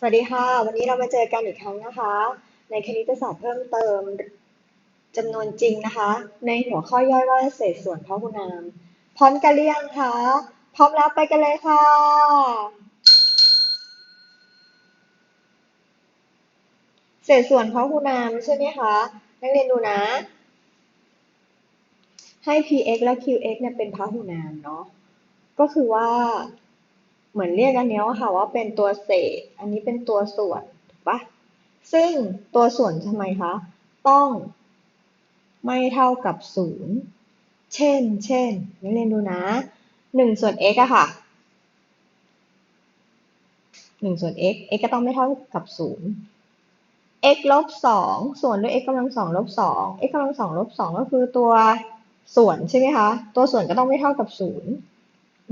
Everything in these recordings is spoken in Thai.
สวัสดีค่ะ วันนี้เรามาเจอกันอีกครั้งนะคะ ในคณิตศาสตร์เพิ่มเติมจำนวนจริงนะคะ ในหัวข้อย่อยว่าเศษส่วนพหุนาม พร้อมกันหรือยังคะพร้อมแล้วไปกันเลยค่ะ เศษส่วนพหุนามใช่ไหมคะนักเรียนดูนะ ให้ px และ qx เนี่ยเป็นพหุนามเนาะก็คือว่า เหมือนเรียกอันเนี้ยค่ะว่าเป็นตัวเศษ อันนี้เป็นตัวส่วนถูกปะซึ่งตัวส่วนทำไมคะ ต้องไม่เท่ากับศูนย์เช่น เช่นนักเรียนดูนะหนึ่งส่วน x อะค่ะหนึ่งส่วน x x ก็ต้องไม่เท่ากับศูนย์ x ลบสองส่วนด้วย x กำลังสองลบสอง x กำลังสองลบสองก็คือตัวส่วนใช่ไหมคะ ตัวส่วนก็ต้องไม่เท่ากับศูนย์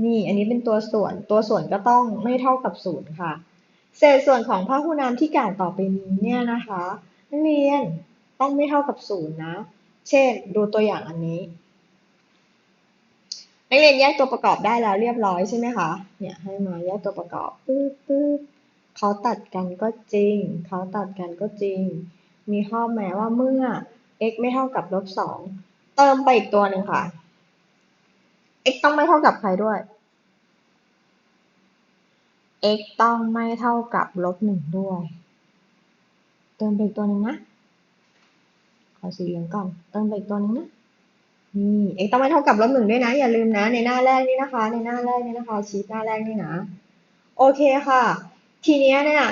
นี่อันนี้เป็นตัวส่วน ตัวส่วนก็ต้องไม่เท่ากับศูนย์ค่ะ เศษส่วนของพหุนามที่กล่าวต่อไปนี้เนี่ยนะคะนักเรียนต้องไม่เท่ากับศูนย์นะ เช่น ดูตัวอย่างอันนี้ นักเรียนแยกตัวประกอบได้แล้วเรียบร้อยใช่ไหมคะ เนี่ยให้มาแยกตัวประกอบปึ๊บปึ๊บเขาตัดกันก็จริง เขาตัดกันก็จริง มีข้อแม้ว่าเมื่อ x ไม่เท่ากับลบสองเติมไปอีกตัวหนึ่งค่ะ x ต้องไม่เท่ากับใครด้วย x ต้องไม่เท่ากับลบหนึ่งด้วย เติมไปอีกตัวหนึ่งนะ ขอสีเหลืองก่อน เติมไปอีกตัวหนึ่งนะนี่ x ต้องไม่เท่ากับลบหนึ่งด้วยนะ อย่าลืมนะ ในหน้าแรกนี่นะคะ ในหน้าแรกนี่นะคะ ชีตหน้าแรกนี่นะ โอเคค่ะ ทีนี้เนี่ย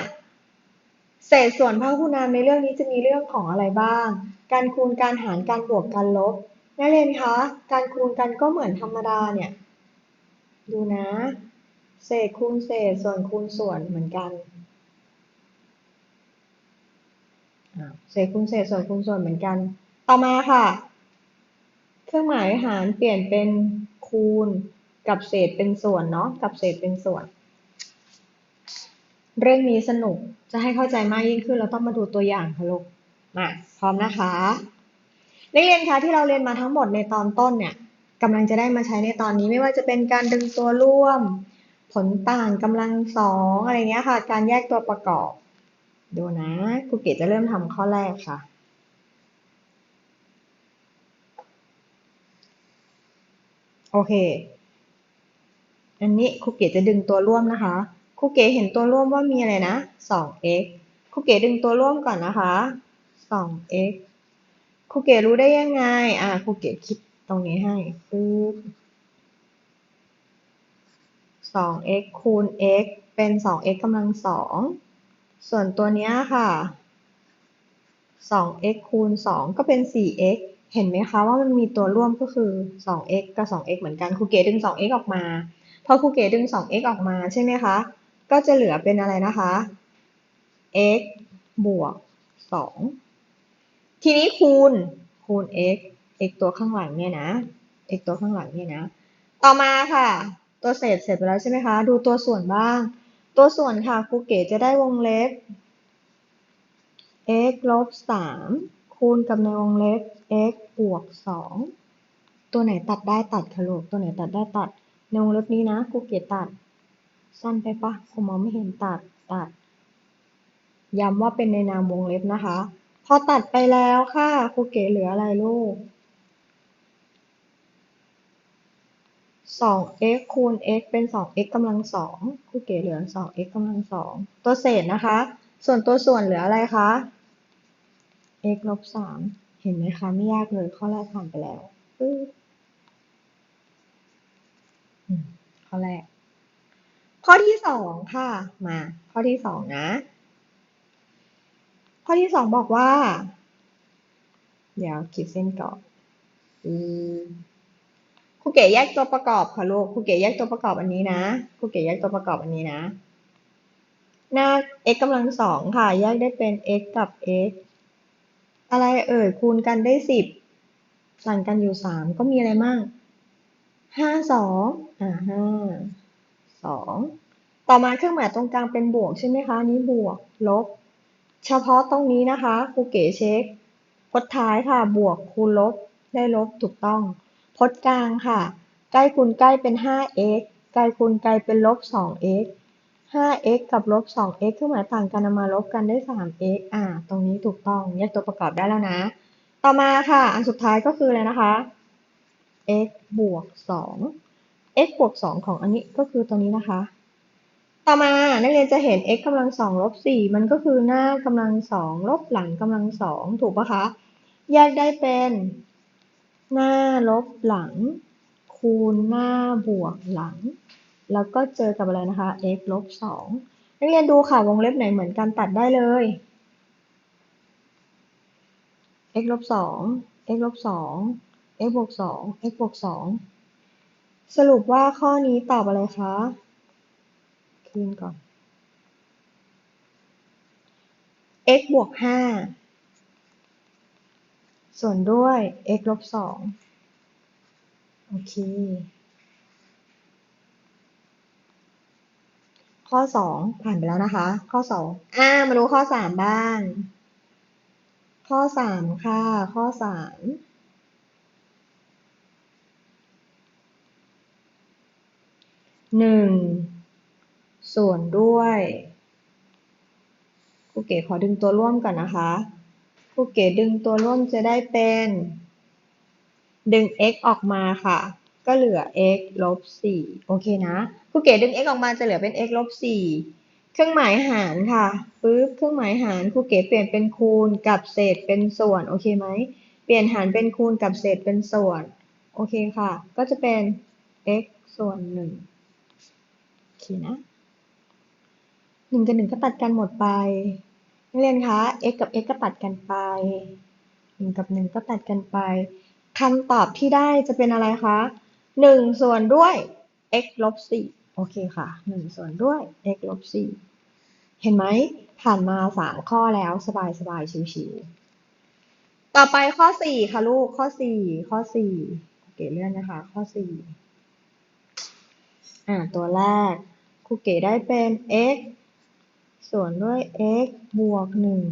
เศษส่วนพหุนามในเรื่องนี้จะมีเรื่องของอะไรบ้าง การคูณ การหาร การบวก การลบ นักเรียนคะ การคูณกันก็เหมือนธรรมดาเนี่ย ดูนะ เศษคูณเศษส่วนคูณส่วนเหมือนกันเศษคูณเศษส่วนคูณส่วนเหมือนกัน ต่อมาค่ะ เครื่องหมายหารเปลี่ยนเป็นคูณกับเศษเป็นส่วนเนาะกับเศษเป็นส่วน เรื่องนี้สนุกจะให้เข้าใจมากยิ่งขึ้นเราต้องมาดูตัวอย่างค่ะลูกมาพร้อมนะคะนักเรียนคะที่เราเรียนมาทั้งหมดในตอนต้นเนี่ยกำลังจะได้มาใช้ในตอนนี้ไม่ว่าจะเป็นการดึงตัวร่วม ผลต่างกำลังสองอะไรเงี้ยค่ะ การแยกตัวประกอบ ดูนะครูเกดจะเริ่มทำข้อแรกค่ะ โอเค อันนี้ครูเกดจะดึงตัวร่วมนะคะครูเกดเห็นตัวร่วมว่ามีอะไรนะ 2x ครูเกดดึงตัวร่วมก่อนนะคะ 2x ครูเกดรู้ได้ยังไง อ่าครูเกดคิดตรงนี้ให้ปึ๊บ 2x คูณ x เป็น 2x กำลังสองส่วนตัวนี้ค่ะ 2x คูณ 2 ก็เป็น 4x เห็นไหมคะว่ามันมีตัวร่วมก็คือ 2x กับ 2x เหมือนกันครูเก๋ดึง 2x ออกมา พอครูเก๋ดึง 2x ออกมาใช่ไหมคะ ก็จะเหลือเป็นอะไรนะคะ x บวก 2 ทีนี้คูณคูณ x x ตัวข้างหลังเนี่ยนะ x ตัวข้างหลังเนี่ยนะ ต่อมาค่ะ ตัวเศษเสร็จไปแล้วใช่ไหมคะ ดูตัวส่วนบ้าง ตัวส่วนค่ะครูเก๋จะได้วงเล็บ x ลบ3คูณกับในวงเล็บ x บวก 2 ตัวไหนตัดได้ตัดค่ะลูกตัวไหนตัดได้ตัด ในวงเล็บนี้นะครูเก๋ตัด สั้นไปปะครูมองไม่เห็นตัดตัด ย้ำว่าเป็นในนามวงเล็บนะคะ พอตัดไปแล้วค่ะครูเก๋เหลืออะไรลูก 2x คูณ x เป็น 2x กำลังสองครูเก๋เหลือ 2x กำลังสองตัวเศษนะคะ ส่วนตัวส่วนเหลืออะไรคะ x ลบ3เห็นไหมคะ ไม่ยากเลยข้อแรกผ่านไปแล้วข้อแรก ข้อที่สองค่ะ มา ข้อที่สองนะ ข้อที่สองบอกว่า เดี๋ยวขีดเส้นก่อนอ ครูเก๋แยกตัวประกอบค่ะลูกครูเก๋แยกตัวประกอบอันนี้นะครูเก๋แยกตัวประกอบอันนี้นะ หน้า x กำลังสองค่ะ แยกได้เป็น x กับ x อะไรเอ่ยคูณกันได้สิบสั่งกันอยู่สามก็มีอะไรมั่งห้าสองอ่าห้าสองต่อมาเครื่องหมายตรงกลางเป็นบวกใช่ไหมคะนี้บวกลบ เฉพาะตรงนี้นะคะครูเก๋เช็คพจน์ท้ายค่ะบวกคูณลบได้ลบถูกต้อง พจน์กลางค่ะ ใกล้คูณใกล้เป็น 5x ไกลคูณไกลเป็นลบ 2x 5x กับลบ 2x เครื่องหมายต่างกันมาลบกันได้ 3x อ่า ตรงนี้ถูกต้องแยกตัวประกอบได้แล้วนะ ต่อมาค่ะ อันสุดท้ายก็คืออะไรนะคะ x บวก 2 x บวก 2 ของอันนี้ก็คือตัวนี้นะคะ ต่อมา นักเรียนจะเห็น x กำลังสองลบสี่มันก็คือหน้ากำลังสองลบหลังกำลังสองถูกปะคะ แยกได้เป็น หน้าลบหลัง คูณหน้าบวกหลัง แล้วก็เจอกับอะไรนะคะ x ลบสองนักเรียนดูค่ะ วงเล็บไหนเหมือนกันตัดได้เลย x ลบสอง x ลบสอง x บวกสอง x บวกสอง สรุปว่าข้อนี้ตอบอะไรคะ คืนก่อน x บวกห้า ส่วนด้วย x ลบสองโอเค ข้อสองผ่านไปแล้วนะคะ ข้อสองอ่ามาดูข้อสามบ้าง ข้อสามค่ะ ข้อสามหนึ่งส่วนด้วยครูเก๋ขอดึงตัวร่วมก่อนนะคะ ครูเก๋ดึงตัวร่วมจะได้เป็น ดึง x ออกมาค่ะ ก็เหลือ x ลบสี่โอเคนะครูเก๋ดึง x ออกมาจะเหลือเป็น x ลบสี่เครื่องหมายหารค่ะปึ๊บเครื่องหมายหารครูเก๋เปลี่ยนเป็นคูณกับเศษเป็นส่วนโอเคไหมเปลี่ยนหารเป็นคูณกับเศษเป็นส่วนโอเคค่ะ ก็จะเป็น x ส่วนหนึ่งโอเคนะหนึ่งกับหนึ่งก็ตัดกันหมดไป เรียนคะ x กับ x ก็ตัดกันไปหนึ่งกับหนึ่งก็ตัดกันไปคำตอบที่ได้จะเป็นอะไรคะหนึ่งส่วนด้วย x ลบสี่โอเคค่ะหนึ่งส่วนด้วย x ลบสี่เห็นไหม ผ่านมาสามข้อแล้วสบายสบายชิวๆต่อไปข้อสี่ค่ะลูก ข้อสี่ข้อสี่เก๋เลื่อนนะคะ ข้อสี่อ่า ตัวแรกครูเก๋ได้เป็น x ส่วนด้วย x บวกหนึ่ง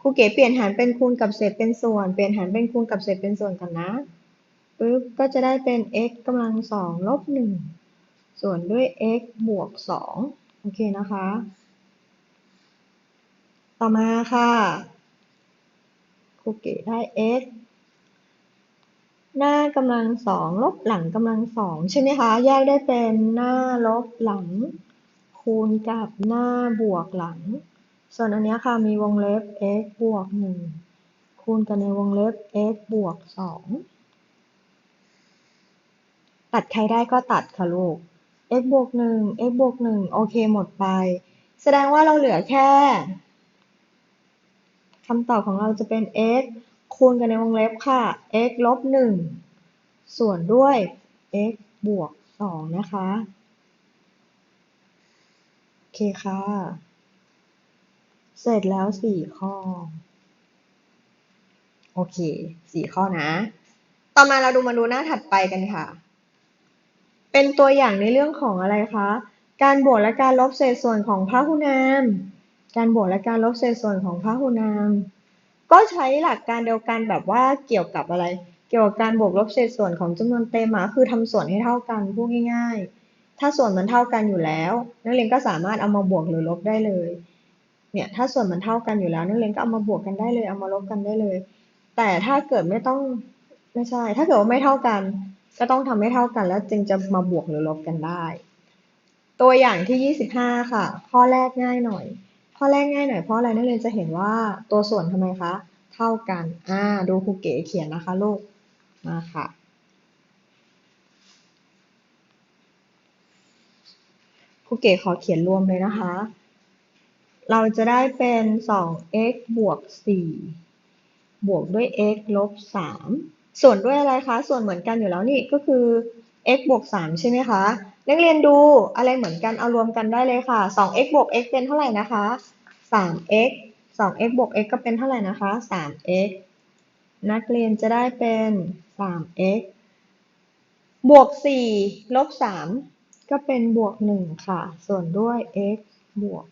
ครูเก๋เปลี่ยนหารเป็นคูณกับเศษเป็นส่วน เปลี่ยนหารเป็นคูณกับเศษเป็นส่วนกันนะปึ๊บก็จะได้เป็น x กำลังสองลบหนึ่งส่วนด้วย x บวกสองโอเคนะคะ ต่อมาค่ะครูเก๋ได้ x หน้ากำลังสองลบหลังกำลังสองใช่ไหมคะ แยกได้เป็นหน้าลบหลัง คูณกับหน้าบวกหลัง ส่วนอันนี้ค่ะมีวงเล็บ x บวกหนึ่งคูณกันในวงเล็บ x บวกสองตัดใครได้ก็ตัดค่ะลูก x บวกหนึ่ง x บวกหนึ่งโอเคหมดไป แสดงว่าเราเหลือแค่คำตอบของเราจะเป็น x คูณกันในวงเล็บค่ะ x ลบหนึ่งส่วนด้วย x บวกสองนะคะ ค่ะ เสร็จแล้วสี่ข้อ โอเคสี่ข้อนะ ต่อมาเราดูมาดูหน้าถัดไปกันค่ะ เป็นตัวอย่างในเรื่องของอะไรคะ การบวกและการลบเศษส่วนของพหุนาม การบวกและการลบเศษส่วนของพหุนาม ก็ใช้หลักการเดียวกันแบบว่าเกี่ยวกับอะไร เกี่ยวกับการบวกลบเศษส่วนของจำนวนเต็มอะคือทำส่วนให้เท่ากันพูดง่ายๆ ถ้าส่วนมันเท่ากันอยู่แล้ว นักเรียนก็สามารถเอามาบวกหรือลบได้เลย เนี่ยถ้าส่วนมันเท่ากันอยู่แล้ว นักเรียนก็เอามาบวกกันได้เลย เอามาลบกันได้เลย แต่ถ้าเกิดไม่ต้องไม่ใช่ ถ้าเกิดว่าไม่เท่ากัน ก็ต้องทำให้เท่ากัน แล้วจึงจะมาบวกหรือลบกันได้ ตัวอย่างที่ 25 ค่ะ ข้อแรกง่ายหน่อย ข้อแรกง่ายหน่อยเพราะอะไรนักเรียนจะเห็นว่าตัวส่วนทำไมคะ เท่ากัน อ่า ดูครูเก๋เขียนนะคะลูก มาค่ะ ครูเก๋ขอเขียนรวมเลยนะคะ เราจะได้เป็น 2x บวก 4 บวกด้วย x ลบ 3 ส่วนด้วยอะไรคะ ส่วนเหมือนกันอยู่แล้วนี่ก็คือ x บวก 3 ใช่ไหมคะ นักเรียนดูอะไรเหมือนกัน เอารวมกันได้เลยค่ะ 2x บวก x เป็นเท่าไหร่นะคะ 3x 2x บวก x ก็เป็นเท่าไหร่นะคะ 3x นักเรียนจะได้เป็น 3x บวก 4 ลบ 3 ก็เป็นบวก1ค่ะ ส่วนด้วย x บวก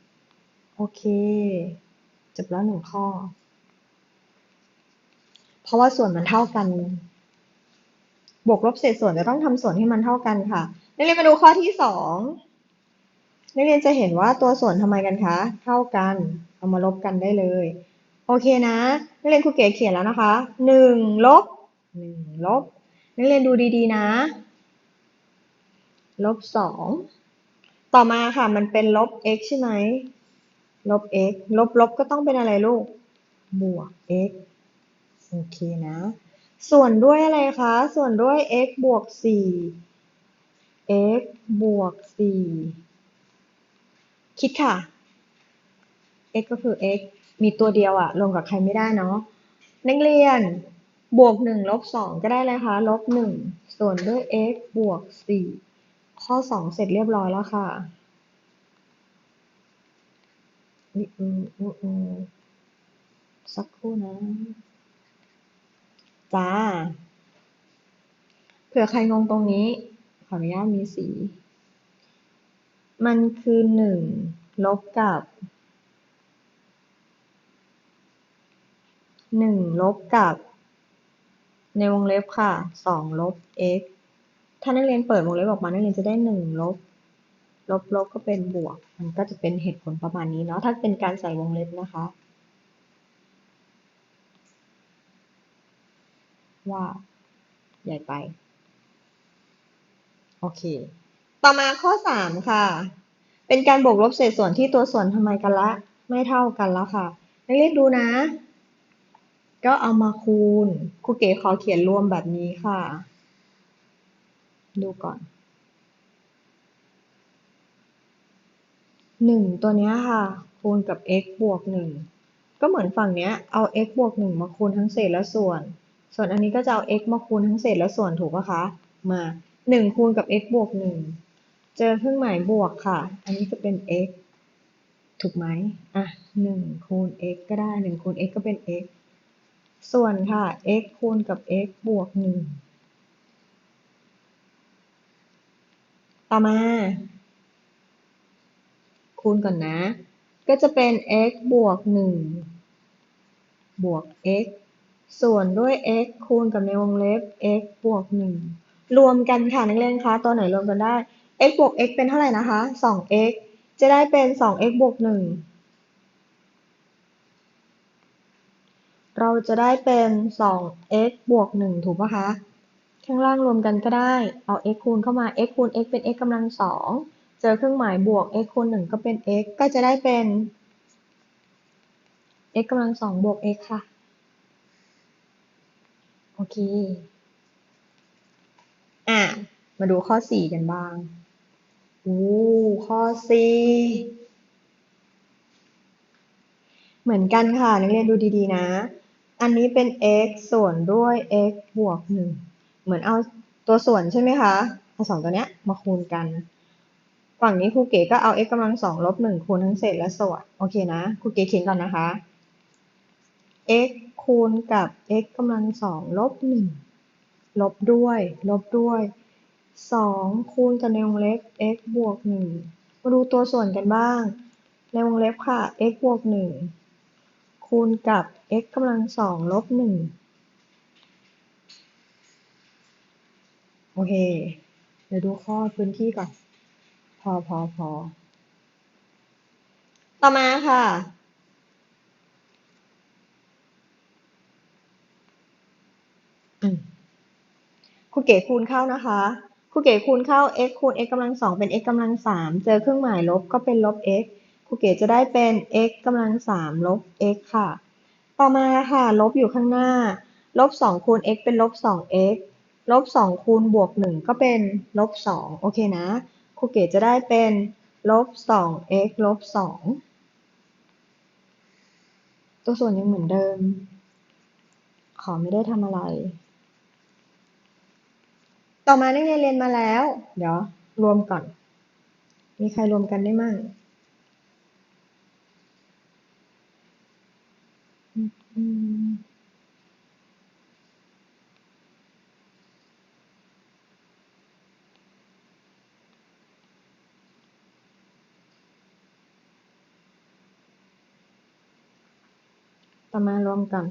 3โอเค จบแล้วหนึ่งข้อ เพราะว่าส่วนมันเท่ากัน บวกลบเศษส่วนจะต้องทำส่วนให้มันเท่ากันค่ะนักเรียนมาดูข้อที่สองนักเรียนจะเห็นว่าตัวส่วนทำไมกันคะ เท่ากัน เอามาลบกันได้เลย โอเคนะ นักเรียนครูเก๋เขียนแล้วนะคะหนึ่งลบหนึ่งลบ นักเรียนดูดีๆนะ ลบสองต่อมาค่ะมันเป็นลบ x ใช่ไหมลบ x ลบลบก็ต้องเป็นอะไรลูก บวก x โอเคนะ ส่วนด้วยอะไรคะ ส่วนด้วย x บวกสี่ x บวกสี่คิดค่ะ x ก็คือ x มีตัวเดียวอะรวมกับใครไม่ได้เนาะนักเรียนบวกหนึ่งลบสองก็ได้เลยค่ะลบหนึ่งส่วนด้วย x บวกสี่ ข้อสองเสร็จเรียบร้อยแล้วค่ะสักครู่นะ จ้า เผื่อใครงงตรงนี้ ขออนุญาตมีสี มันคือหนึ่งลบกับหนึ่งลบกับ ในวงเล็บค่ะสองลบ x ถ้านักเรียนเปิดวงเล็บออกมานักเรียนจะได้หนึ่งลบลบลบก็เป็นบวก มันก็จะเป็นเหตุผลประมาณนี้เนาะถ้าเป็นการใส่วงเล็บนะคะ ว่า ใหญ่ไป โอเค ต่อมาข้อสามค่ะ เป็นการบวกลบเศษส่วนที่ตัวส่วนทำไมกันละ ไม่เท่ากันแล้วค่ะนักเรียนดูนะ ก็เอามาคูณครูเก๋ขอเขียนรวมแบบนี้ค่ะ ดูก่อนหนึ่งตัวนี้ค่ะ คูณกับ x บวกหนึ่งก็เหมือนฝั่งเนี้ยเอา x บวกหนึ่งมาคูณทั้งเศษและส่วน ส่วนอันนี้ก็จะเอา x มาคูณทั้งเศษและส่วนถูกปะคะ มาหนึ่งคูณกับ x บวกหนึ่งเจอเครื่องหมายบวกค่ะ อันนี้จะเป็น x ถูกไหมอะหนึ่งคูณ x ก็ได้หนึ่งคูณ x ก็เป็น x ส่วนค่ะ x คูณกับ x บวกหนึ่ง ต่อมา คูณก่อนนะ ก็จะเป็น x บวกหนึ่งบวก x ส่วนด้วย x คูณกับในวงเล็บ x บวกหนึ่งรวมกันค่ะนักเรียนคะตัวไหนรวมกันได้ x บวก x เป็นเท่าไหร่นะคะ 2x จะได้เป็น 2x บวกหนึ่งเราจะได้เป็น 2x บวกหนึ่งถูกปะคะ ข้างล่างรวมกันก็ได้ เอา x คูณเข้ามา x คูณ x เป็น x กำลังสอง เจอเครื่องหมายบวก x คูณหนึ่งก็เป็น x ก็จะได้เป็น x กำลังสองบวก x ค่ะ โอเค อะ มาดูข้อสี่กันบ้างอู้ข้อสี่เหมือนกันค่ะ นักเรียนดูดีๆนะ อันนี้เป็น x ส่วนด้วย x บวกหนึ่ง เหมือนเอาตัวส่วนใช่ไหมคะเอาสองตัวเนี้ยมาคูณกัน ฝั่งนี้ครูเก๋ก็เอา x กำลังสองลบหนึ่งคูณทั้งเศษและส่วน โอเคนะครูเก๋เขียนก่อนนะคะ x คูณกับ x กำลังสองลบหนึ่งลบด้วย ลบด้วยสองคูณกับในวงเล็บ x บวกหนึ่งมาดูตัวส่วนกันบ้าง ในวงเล็บค่ะ x บวกหนึ่งคูณกับ x กำลังสองลบหนึ่ง โอเค เดี๋ยวดูข้อพื้นที่ก่อน พอพอพอ ต่อมาค่ะ ครูเก๋คูณเข้านะคะครูเก๋คูณเข้า x คูณ x กำลังสองเป็น x กำลังสามเจอเครื่องหมายลบก็เป็นลบ x ครูเก๋จะได้เป็น x กำลังสามลบ x ค่ะ ต่อมาค่ะ ลบอยู่ข้างหน้า ลบสองคูณ x เป็นลบสอง x ลบสองคูณบวกหนึ่งก็เป็นลบสองโอเคนะครูเก๋จะได้เป็นลบสอง x ลบสองตัวส่วนยังเหมือนเดิม ขอไม่ได้ทำอะไร ต่อมานักเรียนเรียนมาแล้ว เดี๋ยวรวมก่อน มีใครรวมกันได้มั่งอืม ต่อมารวมกัน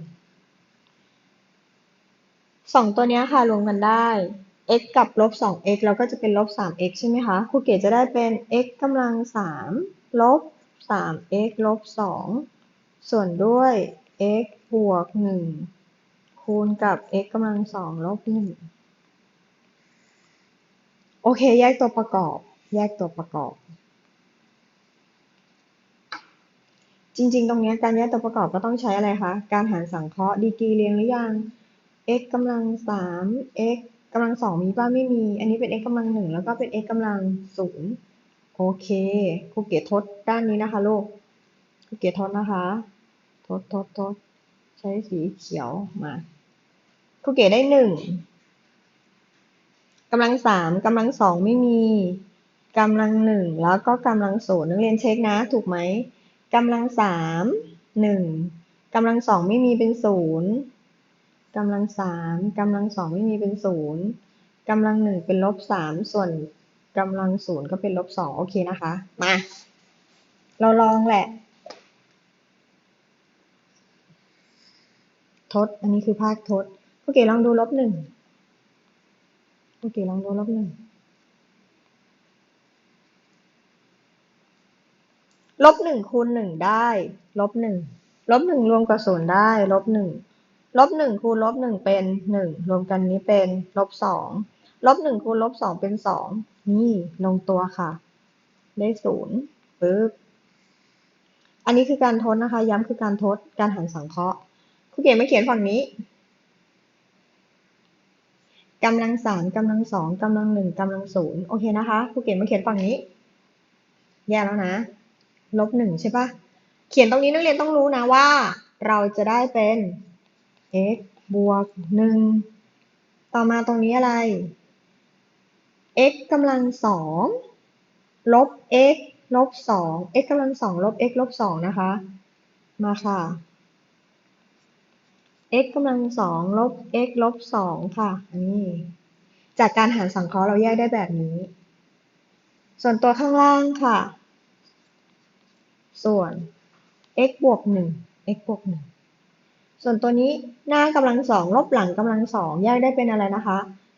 สองตัวนี้ค่ะรวมกันได้ x กับลบ 2x เราก็จะเป็นลบ 3x ใช่ไหมคะครูเกดจะได้เป็น x กำลัง 3 ลบ 3x ลบ 2 ส่วนด้วย x บวก 1 คูณกับ x กำลัง 2 ลบ 1 โอเค แยกตัวประกอบ แยกตัวประกอบ จริง ๆ ตรงนี้การแยกตัวประกอบก็ต้องใช้อะไรคะ การหารสังเคราะห์ดีกรีเรียงหรือยัง x กำลัง3 x กำลัง2มีป่ะไม่มี อันนี้เป็น x กำลัง1แล้วก็เป็น x กำลัง0โอเคครูเกียรติทดด้านนี้นะคะลูกครูเกียรติทดนะคะ ทดทดทดใช้สีเขียวมาครูเกียรติได้1กำลัง3กำลัง2ไม่มีกำลัง1แล้วก็กำลัง0นักเรียนเช็คนะ ถูกไหม กำลัง3 1กำลัง2ไม่มีเป็น0กำลังสามกำลังสองไม่มีเป็นศูนย์กำลังหนึ่งเป็นลบสามส่วนกำลังศูนย์ก็เป็นลบสองโอเคนะคะ มา เราลองแหละ ทด อันนี้คือภาคทด โอเค ลองดูลบหนึ่งโอเค ลองดูลบหนึ่ง ลบหนึ่งคูณหนึ่งได้ลบหนึ่งลบหนึ่งรวมกับศูนย์ได้ลบหนึ่งลบหนึ่งคูณลบหนึ่งเป็นหนึ่งรวมกันนี้เป็นลบสองลบหนึ่งคูณลบสองเป็นสองนี่ลงตัวค่ะ ได้ศูนย์ปึ๊บอันนี้คือการทดนะคะ ย้ำคือการทดการหารสังเคราะห์ครูเก๋ไม่เขียนฝั่งนี้กำลังสามกำลังสองกำลังหนึ่งกำลังศูนย์โอเคนะคะครูเก๋มาเขียนฝั่งนี้ แย่แล้วนะ ลบหนึ่งใช่ปะเขียนตรงนี้นักเรียนต้องรู้นะว่า เราจะได้เป็น x บวกหนึ่งต่อมาตรงนี้อะไร x กำลังสองลบ x ลบสอง x กำลังสองลบ x ลบสองนะคะ มาค่ะ x กำลังสองลบ x ลบสองค่ะ นี่ จากการหารสังเคราะห์เราแยกได้แบบนี้ ส่วนตัวข้างล่างค่ะ ส่วน x บวกหนึ่ง x บวกหนึ่งส่วนตัวนี้หน้ากำลังสองลบหลังกำลังสองแยกได้เป็นอะไรนะคะ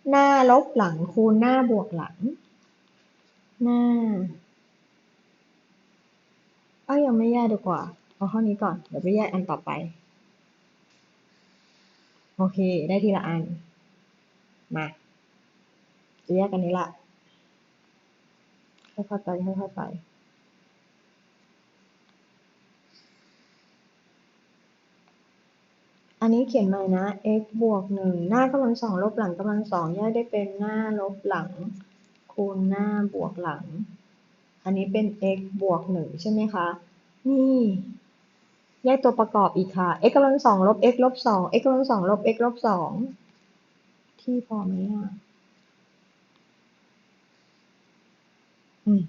หน้าลบหลังคูณหน้าบวกหลัง หน้า เอ้ายังไม่แยกดีกว่า เอาข้อนี้ก่อน เดี๋ยวไปแยกอันต่อไป โอเค ได้ทีละอัน มา จะแยกกันนี้ละค่อยๆไปค่อยๆไป อันนี้เขียนใหม่นะ x บวกหนึ่งหน้ากำลังสองลบหลังกำลังสองแยกได้เป็นหน้าลบหลัง คูณหน้าบวกหลัง อันนี้เป็น x บวกหนึ่งใช่ไหมคะ นี่แยกตัวประกอบอีกค่ะ x กำลังสองลบ x ลบสอง x กำลังสองลบ x ลบสองที่พอไหมอะ อืม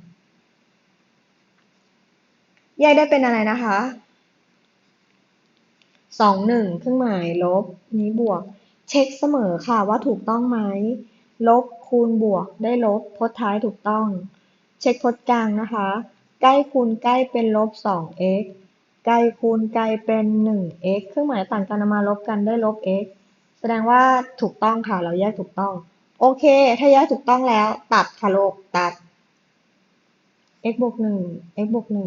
แยกได้เป็นอะไรนะคะ สองหนึ่งเครื่องหมายลบนี้บวก เช็คเสมอค่ะว่าถูกต้องไหมลบคูณบวกได้ลบพจน์ท้ายถูกต้อง เช็คพจน์กลางนะคะ ใกล้คูณใกล้เป็นลบ 2x ใกล้คูณไกลเป็น 1x เครื่องหมายต่างกันมาลบกันได้ลบ x แสดงว่าถูกต้องค่ะ เราแยกถูกต้อง โอเค ถ้าแยกถูกต้องแล้ว ตัดค่ะโลกตัด x บวก1 x บวก1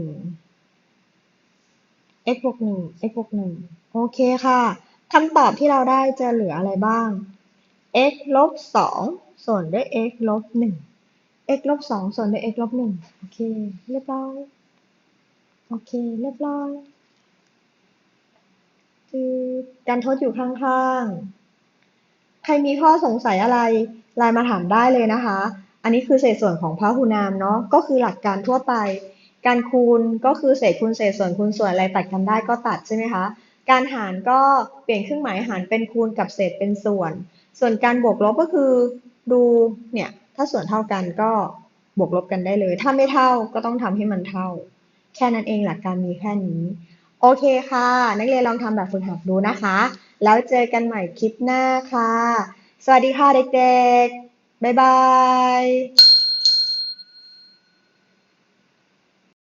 x บวก1 x บวก1 โอเคค่ะคำตอบที่เราได้จะเหลืออะไรบ้าง x ลบ2ส่วนด้วย x ลบ1 x ลบ2ส่วนด้วย x ลบ1โอเค เรียบร้อย โอเค เรียบร้อย คือการทดอยู่ข้างๆ ใครมีข้อสงสัยอะไร ไลน์มาถามได้เลยนะคะ อันนี้คือเศษส่วนของพหุนามเนาะ ก็คือหลักการทั่วไป การคูณก็คือเศษคูณเศษส่วนคูณส่วนอะไรตัดกันได้ก็ตัดใช่ไหมคะ การหารก็เปลี่ยนเครื่องหมายหารเป็นคูณกับเศษเป็นส่วน ส่วนการบวกลบก็คือดูเนี่ยถ้าส่วนเท่ากันก็บวกลบกันได้เลย ถ้าไม่เท่าก็ต้องทำให้มันเท่า แค่นั้นเองหลักการมีแค่นี้ โอเคค่ะ นักเรียนลองทำแบบฝึกหัดดูนะคะ แล้วเจอกันใหม่คลิปหน้าค่ะ สวัสดีค่ะเด็กๆ บ๊ายบาย